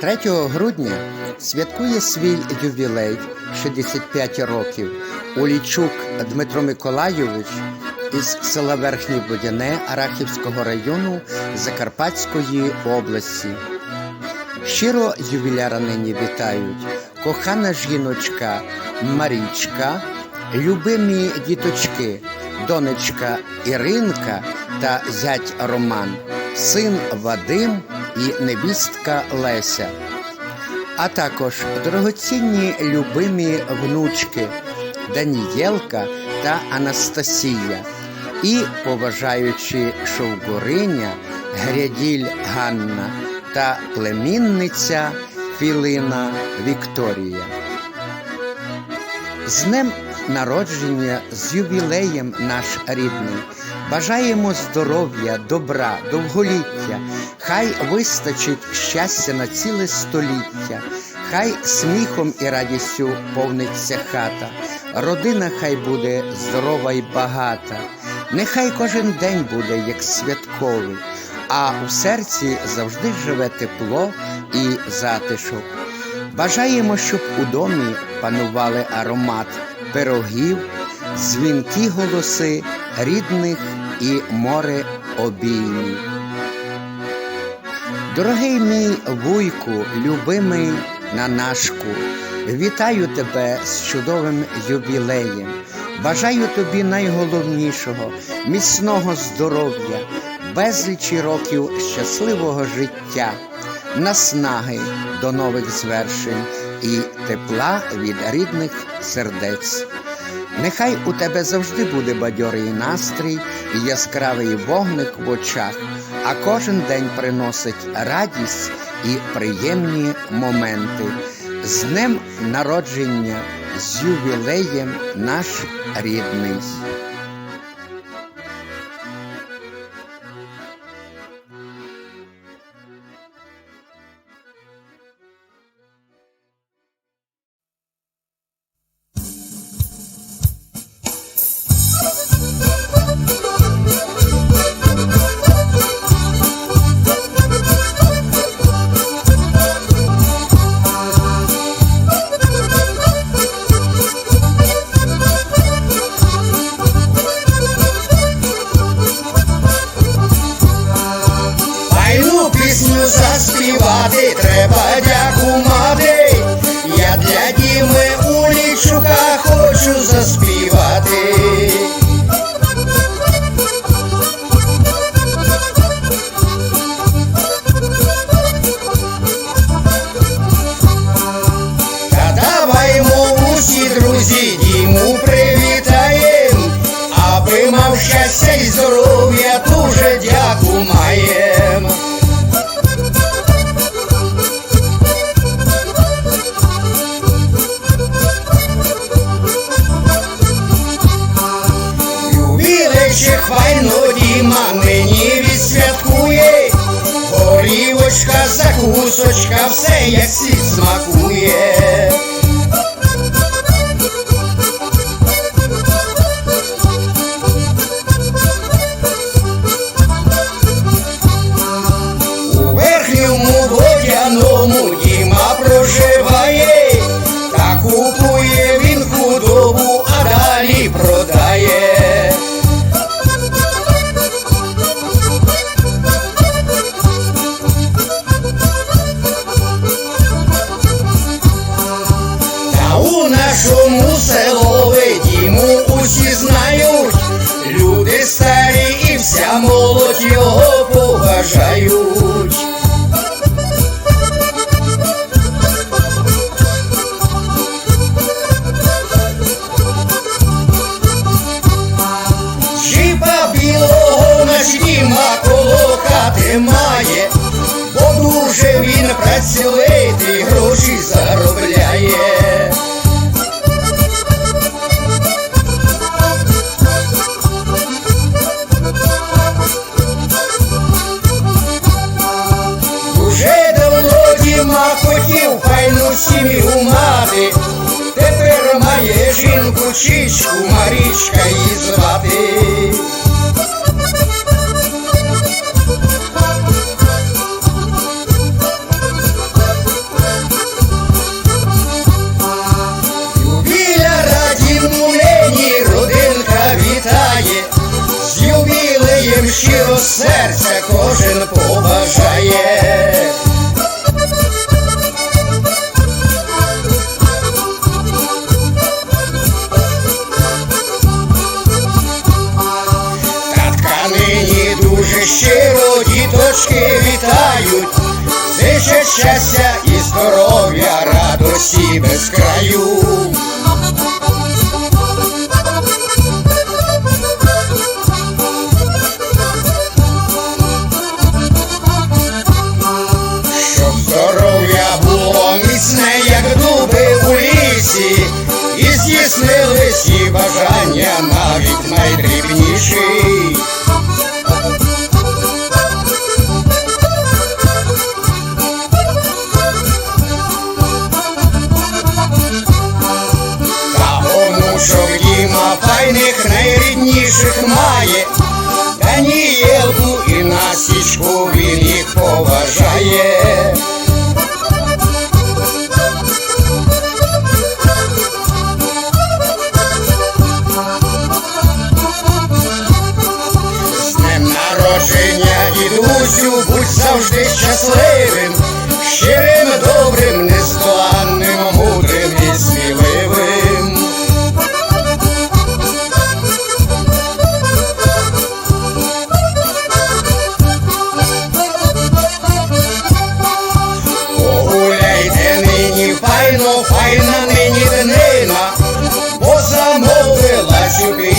3 грудня святкує свій ювілей 65 років Улічук Дмитро Миколайович із села Верхнє Водяне Арахівського району Закарпатської області. Щиро ювіляра нині вітають кохана жіночка Марічка, любимі діточки, донечка Іринка та зять Роман, син Вадим і невістка Леся, а також дорогоцінні любимі внучки Данієлка та Анастасія і поважаючи Шовгориня, Гряділь Ганна та племінниця Філина Вікторія. З днем народження, з ювілеєм наш рідний. Бажаємо здоров'я, добра, довголіття. Хай вистачить щастя на ціле століття, хай сміхом і радістю повниться хата. Родина хай буде здорова і багата. Нехай кожен день буде як святковий, а у серці завжди живе тепло і затишок. Бажаємо, щоб у домі панували аромат пирогів, дзвінкі голоси рідних і море обіймів. Дорогий мій вуйку, любимий Нанашку, вітаю тебе з чудовим ювілеєм. Бажаю тобі найголовнішого, міцного здоров'я, безлічі років щасливого життя, наснаги до нових звершень і тепла від рідних сердець. Нехай у тебе завжди буде бадьорий настрій і яскравий вогник в очах, а кожен день приносить радість і приємні моменти. З днем народження, з ювілеєм наш рідний. Файно Діма нині відсвяткує, горівочка, закусочка, все як слід смакує. Він працьовитий, гроші заробляє. Уже давно Діма хотів файну сім'ю мати, тепер має жінку чічку, Марічка її звати. Серця кожен побажає. Та тканині дуже щиро діточки вітають, Зичать щастя і здоров'я, радості без краю. Здійснились і бажання навіть найдрібніші. Та онучок Діма файних найрідніших має, народження, дідусю, будь завжди щасливим, щирим, добрим, нездоланним, мудрим і сміливим. Погуляйте нині, файно, файна нині днина, бо замовила Шовгора.